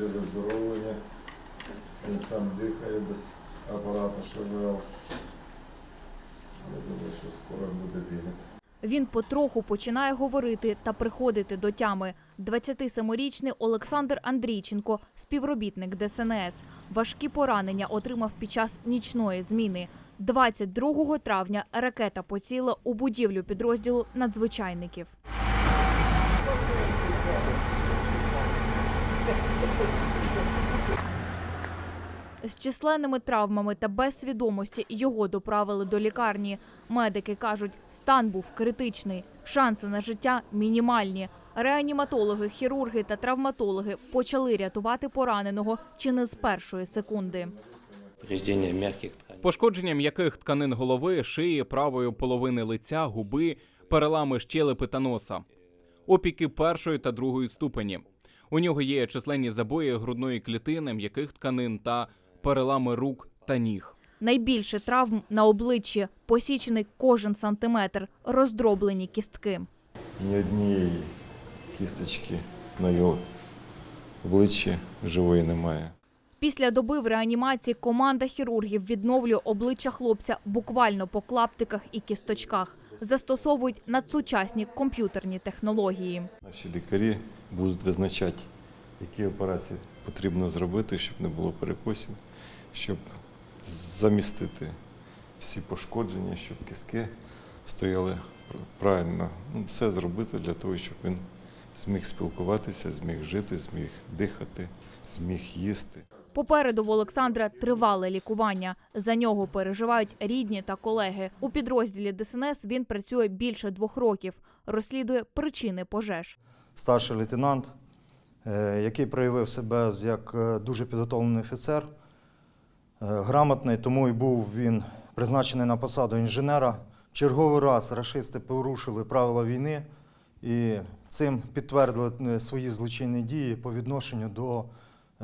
йде виздоровлення. Він сам дихає без апарату ШВЛ. Я думаю, що скоро буде бігати. Він потроху починає говорити та приходити до тями. 27-річний Олександр Андрійченко, співробітник ДСНС. Важкі поранення отримав під час нічної зміни. 22 травня ракета поціла у будівлю підрозділу надзвичайників. З численними травмами та без свідомості його доправили до лікарні. Медики кажуть, стан був критичний, шанси на життя мінімальні. Реаніматологи, хірурги та травматологи почали рятувати пораненого чи не з першої секунди. повреждения мягких тканей. Пошкодження м'яких тканин голови, шиї, правої половини лиця, губи, перелами щелепи та носа. Опіки першої та другої ступені. У нього є численні забої грудної клітини, м'яких тканин та перелами рук та ніг. Найбільше травм на обличчі, посічений кожен сантиметр, роздроблені кістки. Ні однієї кісточки на його обличчі живої немає. Після доби в реанімації команда хірургів відновлює обличчя хлопця буквально по клаптиках і кісточках. Застосовують надсучасні комп'ютерні технології. Наші лікарі будуть визначати, які операції потрібно зробити, щоб не було перекосів, щоб замістити всі пошкодження, щоб кістки стояли правильно. Ну, все зробити для того, щоб він зміг спілкуватися, зміг жити, зміг дихати, зміг їсти. Попереду в Олександра тривале лікування. За нього переживають рідні та колеги. У підрозділі ДСНС він працює більше двох років, розслідує причини пожеж. старший лейтенант, е, який проявив себе як е, дуже підготовлений офіцер, е, грамотний, тому і був він призначений на посаду інженера. В черговий раз рашисти порушили правила війни і цим підтвердили е, свої злочинні дії по відношенню до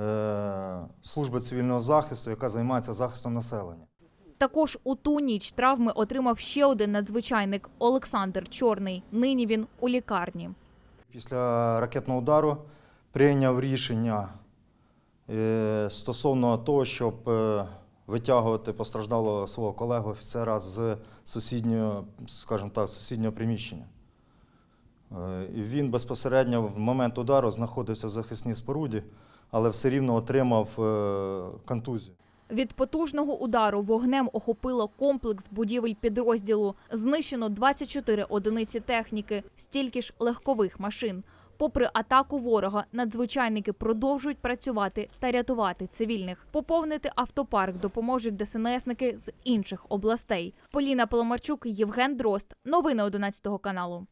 е, служби цивільного захисту, яка займається захистом населення. Також у ту ніч травми отримав ще один надзвичайник Олександр Чорний. Нині він у лікарні. Після ракетного удару прийняв рішення е, стосовно того, щоб витягувати постраждалого свого колегу офіцера з сусіднього, скажімо так, сусіднього приміщення. Е, він безпосередньо в момент удару знаходився в захисній споруді, але все рівно отримав е, контузію. Від потужного удару вогнем охопило комплекс будівель підрозділу. Знищено 24 одиниці техніки, стільки ж легкових машин. Попри атаку ворога, надзвичайники продовжують працювати та рятувати цивільних. Поповнити автопарк допоможуть ДСНСники з інших областей. Поліна Поломарчук, Євген Дрозд. Новини 11 каналу.